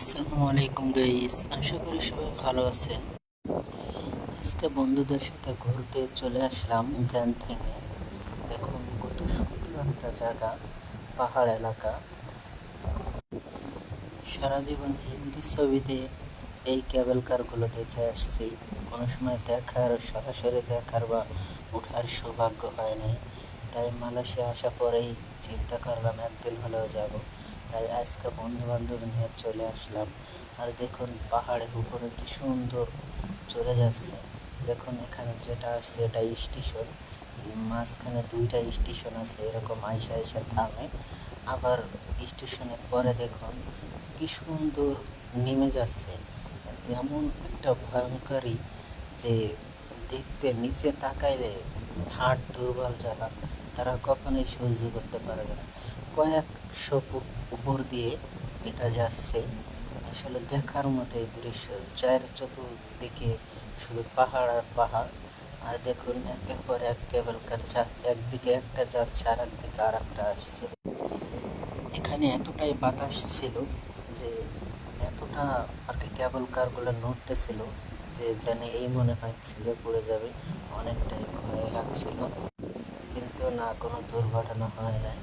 আসসালামু আলাইকুম গাইস আশা করি সবাই ভালো আছেন। আজকে বন্ধুদের সাথে ঘুরতে চলে আসলাম জ্ঞান থেকে। দেখুন, কত সুন্দর একটা জায়গা, পাহাড় এলাকা। সারা জীবন হিন্দি ছবিতে এই কেবল কারগুলো দেখে আসছি। কোনো সময় দেখার, সরাসরি দেখার বা ওঠার সৌভাগ্য হয় নাই। তাই মালয়েশিয়া আসা পরেই চিন্তা করলাম, একদিন হলেও যাব। তাই আজকে বন্ধু বান্ধব নিয়ে চলে আসলাম। আর দেখুন, পাহাড়ের উপরে কি সুন্দর চলে যাচ্ছে। দেখুন, এখানে যেটা আছে, এটা স্টেশন। মাঝখানে দুইটা স্টেশন আছে, এরকম আইসা আইসা থামে। আবার স্টেশনের পরে দেখুন, কি সুন্দর নেমে যাচ্ছে। তেমন একটা ভয়ঙ্করী যে দেখতে নিচে তাকাইলে হাট দুর্বল যারা, তারা কখনোই সহ্য করতে পারবে না। কয়েকশো ফুট উপর দিয়ে এটা যাচ্ছে। আসলে দেখার মতো এই দৃশ্য চার চতুর্দিকে শুধু পাহাড় আর পাহাড়। আর দেখুন, একের পর এক কেবল কার একদিকে একটা যাচ্ছে আর একদিকে আর একটা আসছে। এখানে এতটাই বাতাস ছিল যে, এতটা আর কি কেবল কারগুলো নড়তেছিল। যে যেন এই মনে হয় ছিঁড়ে পড়ে যাবে, অনেকটাই ভয় লাগছিল। কিন্তু না, কোনো দুর্ঘটনা হয় নাই।